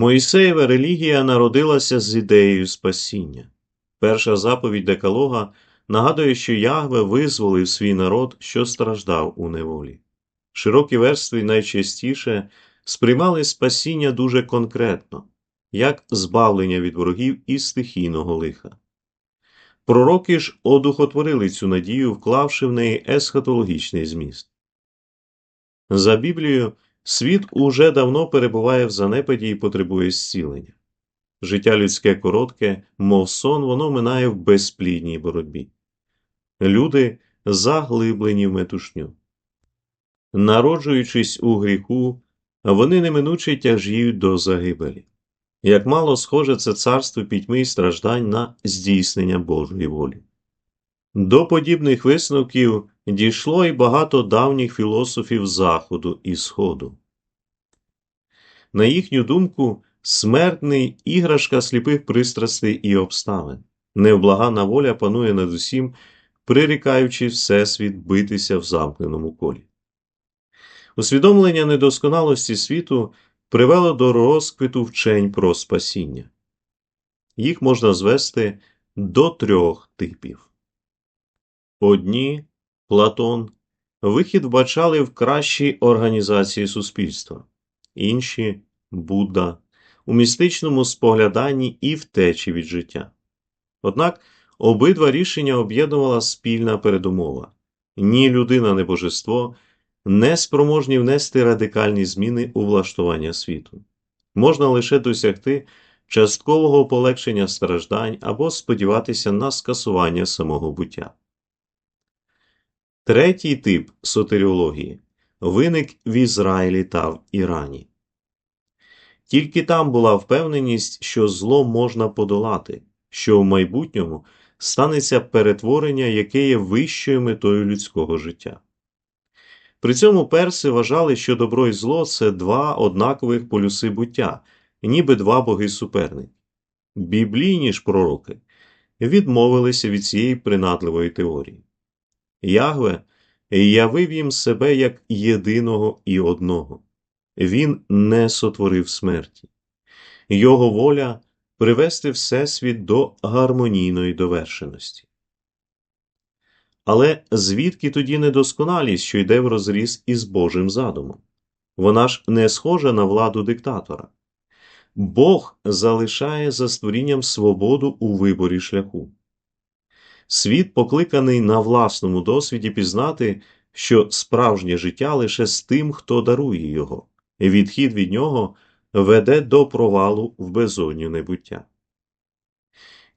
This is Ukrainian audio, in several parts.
Моїсеєва релігія народилася з ідеєю спасіння. Перша заповідь Декалога нагадує, що Ягве визволив свій народ, що страждав у неволі. Широкі верстви найчастіше сприймали спасіння дуже конкретно, як збавлення від ворогів і стихійного лиха. Пророки ж одухотворили цю надію, вклавши в неї есхатологічний зміст. За Біблією, світ уже давно перебуває в занепаді і потребує зцілення. Життя людське коротке, мов сон, воно минає в безплідній боротьбі. Люди заглиблені в метушню. Народжуючись у гріху, вони неминуче тяжіють до загибелі. Як мало схоже це царство пітьми і страждань на здійснення Божої волі. До подібних висновків дійшло і багато давніх філософів Заходу і Сходу. На їхню думку, смертний іграшка сліпих пристрастей і обставин, невблагана воля панує над усім, прирікаючи Всесвіт битися в замкненому колі. Усвідомлення недосконалості світу привело до розквіту вчень про спасіння. Їх можна звести до трьох типів. Одні Платон вихід вбачали в кращій організації суспільства, інші Будда у містичному спогляданні і втечі від життя. Однак обидва рішення об'єднувала спільна передумова ні людина, ні божество не спроможні внести радикальні зміни у влаштування світу. Можна лише досягти часткового полегшення страждань або сподіватися на скасування самого буття. Третій тип сотеріології виник в Ізраїлі та в Ірані. Тільки там була впевненість, що зло можна подолати, що в майбутньому станеться перетворення, яке є вищою метою людського життя. При цьому перси вважали, що добро і зло це два однакових полюси буття, ніби два боги суперники. Біблійні ж пророки відмовилися від цієї принадливої теорії. Ягве явив їм себе як єдиного і одного. Він не сотворив смерті. Його воля привести Всесвіт до гармонійної довершеності. Але звідки тоді недосконалість, що йде в розріз із Божим задумом? Вона ж не схожа на владу диктатора. Бог залишає за створінням свободу у виборі шляху. Світ покликаний на власному досвіді пізнати, що справжнє життя лише з тим, хто дарує його, відхід від нього веде до провалу в безодню небуття.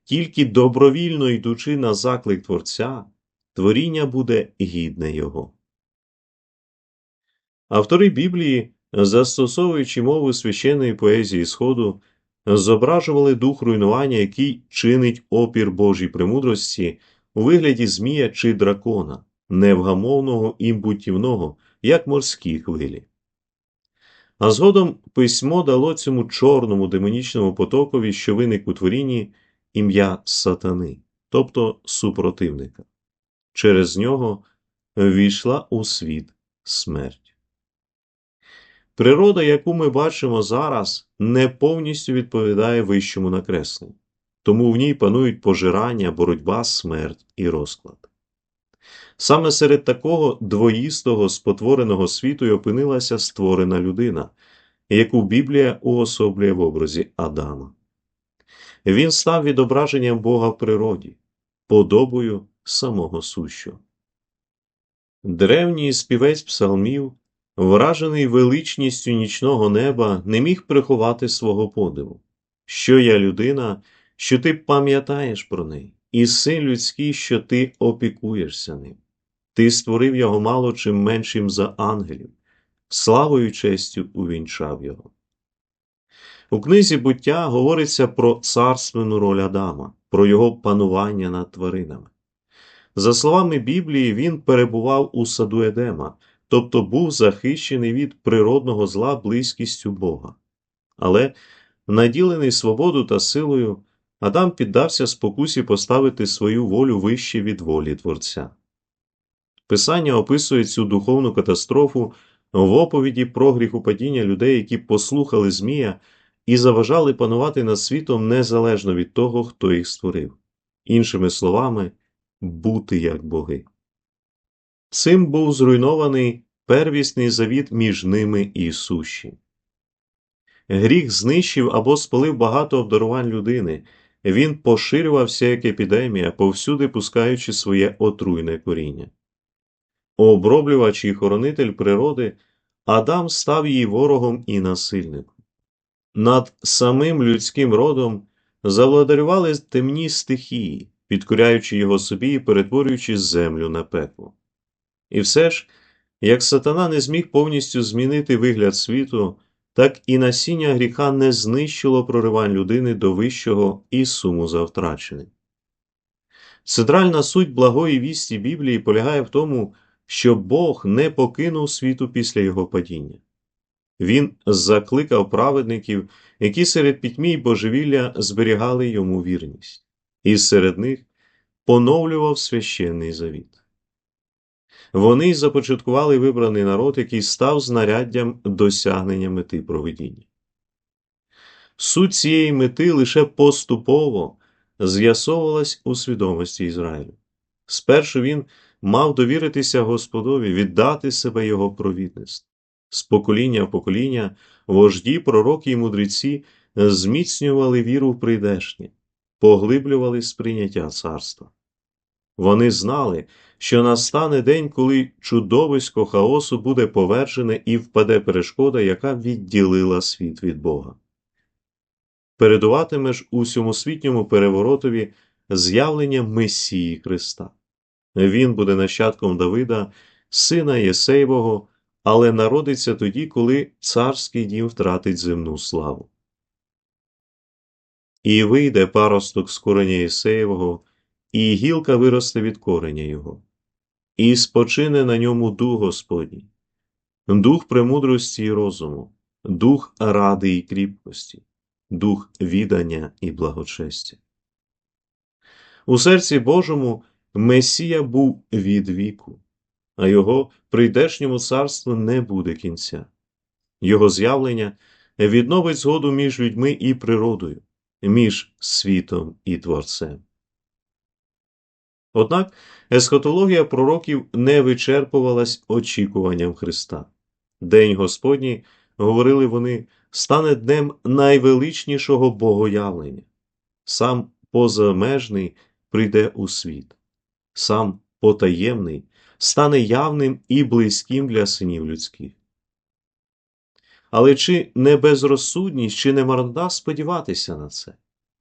Тільки добровільно йдучи на заклик Творця, творіння буде гідне його. Автори Біблії, застосовуючи мову священної поезії Сходу, зображували дух руйнування, який чинить опір Божій премудрості у вигляді змія чи дракона, невгамовного і бутівного, як морські хвилі. А згодом письмо дало цьому чорному демонічному потокові, що виник у творінні, ім'я сатани, тобто супротивника. Через нього війшла у світ смерть. Природа, яку ми бачимо зараз, не повністю відповідає вищому накресленню, тому в ній панують пожирання, боротьба, смерть і розклад. Саме серед такого двоїстого спотвореного світу й опинилася створена людина, яку Біблія уособлює в образі Адама. Він став відображенням Бога в природі, подобою самого сущого. Древній співець псалмів, вражений величністю нічного неба, не міг приховати свого подиву. Що я людина, що ти пам'ятаєш про неї, і син людський, що ти опікуєшся ним. Ти створив його мало чим меншим за ангелів, славою честю увінчав його. У книзі буття говориться про царственну роль Адама, про його панування над тваринами. За словами Біблії, він перебував у саду Едема, тобто був захищений від природного зла близькістю Бога. Але, наділений свободу та силою, Адам піддався спокусі поставити свою волю вище від волі Творця. Писання описує цю духовну катастрофу в оповіді про гріхопадіння людей, які послухали Змія і заважали панувати над світом незалежно від того, хто їх створив. Іншими словами, бути як боги. Цим був зруйнований первісний завіт між ними і сущі. Гріх знищив або спалив багато обдарувань людини, він поширювався як епідемія, повсюди пускаючи своє отруйне коріння. Оброблювач і хоронитель природи, Адам став її ворогом і насильником. Над самим людським родом завладарювали темні стихії, підкоряючи його собі і перетворюючи землю на пекло. І все ж, як сатана не зміг повністю змінити вигляд світу, так і насіння гріха не знищило проривань людини до вищого і суму за втраченим. Центральна суть благої вісті Біблії полягає в тому, що Бог не покинув світу після його падіння. Він закликав праведників, які серед пітьмі й божевілля зберігали йому вірність, і серед них поновлював священний завіт. Вони започаткували вибраний народ, який став знаряддям досягнення мети проведіння. Суть цієї мети лише поступово з'ясовувалась у свідомості Ізраїлю. Спершу він мав довіритися Господові, віддати себе Його провідництву. З покоління в покоління вожді, пророки і мудреці зміцнювали віру в прийдешнє, поглиблювали сприйняття царства. Вони знали, що настане день, коли чудовисько хаосу буде повержене і впаде перешкода, яка відділила світ від Бога. Передуватиме ж у всьомосвітньому переворотові з'явлення Месії Христа. Він буде нащадком Давида, сина Єсеєвого, але народиться тоді, коли царський дім втратить земну славу. І вийде паросток з кореня Єсеєвого, і гілка виросте від кореня його, і спочине на ньому дух Господній, дух премудрості і розуму, дух ради і кріпкості, дух відання і благочестя. У серці Божому Месія був від віку, а його прийдешньому царству не буде кінця. Його з'явлення відновить згоду між людьми і природою, між світом і Творцем. Однак есхатологія пророків не вичерпувалась очікуванням Христа. День Господній, говорили вони, стане днем найвеличнішого богоявлення. Сам позамежний прийде у світ, сам потаємний стане явним і близьким для синів людських. Але чи не безрозсудність, чи не марнота сподіватися на це?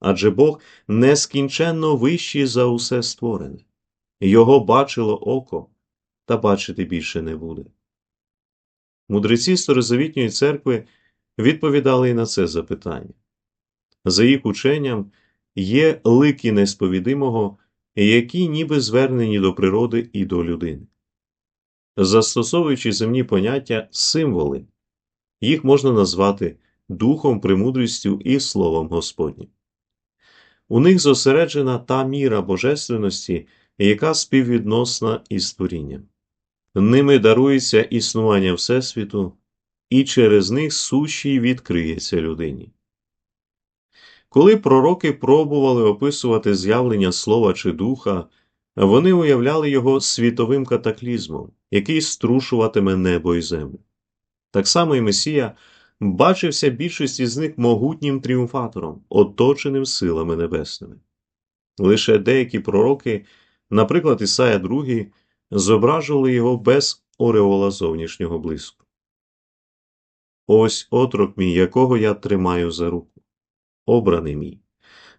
Адже Бог нескінченно вищий за усе створене. Його бачило око, та бачити більше не буде. Мудреці Старозавітньої церкви відповідали і на це запитання. За їх ученням, є лики несповідимого, які ніби звернені до природи і до людини. Застосовуючи земні поняття символи, їх можна назвати духом, премудрістю і словом Господнім. У них зосереджена та міра божественності, яка співвідносна із творінням. Ними дарується існування Всесвіту, і через них сущий відкриється людині. Коли пророки пробували описувати з'явлення слова чи духа, вони уявляли його світовим катаклізмом, який струшуватиме небо і землю. Так само і Месія бачився більшості з них могутнім тріумфатором, оточеним силами небесними. Лише деякі пророки, наприклад, Ісая II, зображували його без ореола зовнішнього блиску. Ось отрок мій, якого я тримаю за руку, обраний мій,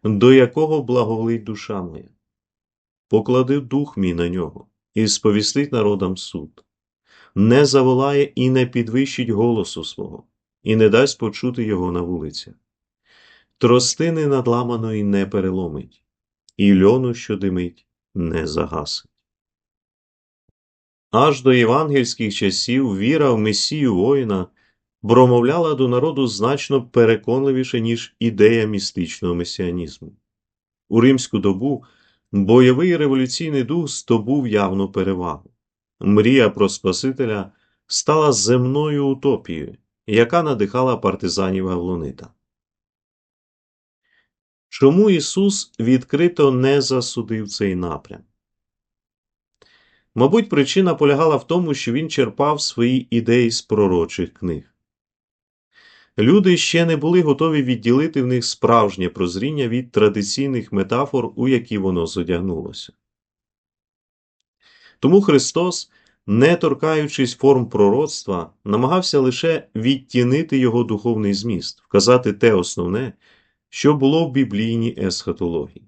до якого благоволить душа моя. Поклади дух мій на нього і сповістить народам суд, не заволає і не підвищить голосу свого, і не дасть почути його на вулицях. Тростини надламаної не переломить, і льону, що димить, не загасить. Аж до євангельських часів віра в Месію воїна промовляла до народу значно переконливіше, ніж ідея містичного месіанізму. У римську добу бойовий революційний дух здобув явну перевагу. Мрія про Спасителя стала земною утопією, яка надихала партизанів Гавлонита. Чому Ісус відкрито не засудив цей напрям? Мабуть, причина полягала в тому, що він черпав свої ідеї з пророчих книг. Люди ще не були готові відділити в них справжнє прозріння від традиційних метафор, у які воно зодягнулося. Тому Христос, не торкаючись форм пророцтва, намагався лише відтінити його духовний зміст, вказати те основне, що було в біблійній есхатології.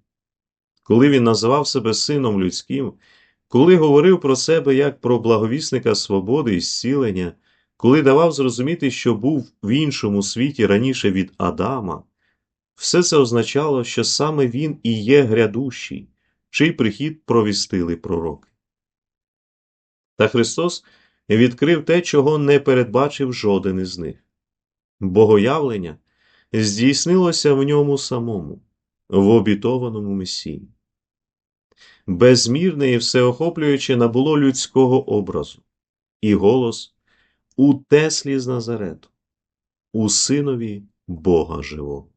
Коли він називав себе сином людським, коли говорив про себе як про благовісника свободи і зцілення, коли давав зрозуміти, що був в іншому світі раніше від Адама, все це означало, що саме він і є грядущий, чий прихід провістили пророки. Та Христос відкрив те, чого не передбачив жоден із них. Богоявлення здійснилося в ньому самому, в обітованому Месії. Безмірне і всеохоплююче набуло людського образу, і голос у Теслі з Назарету, у синові Бога живого.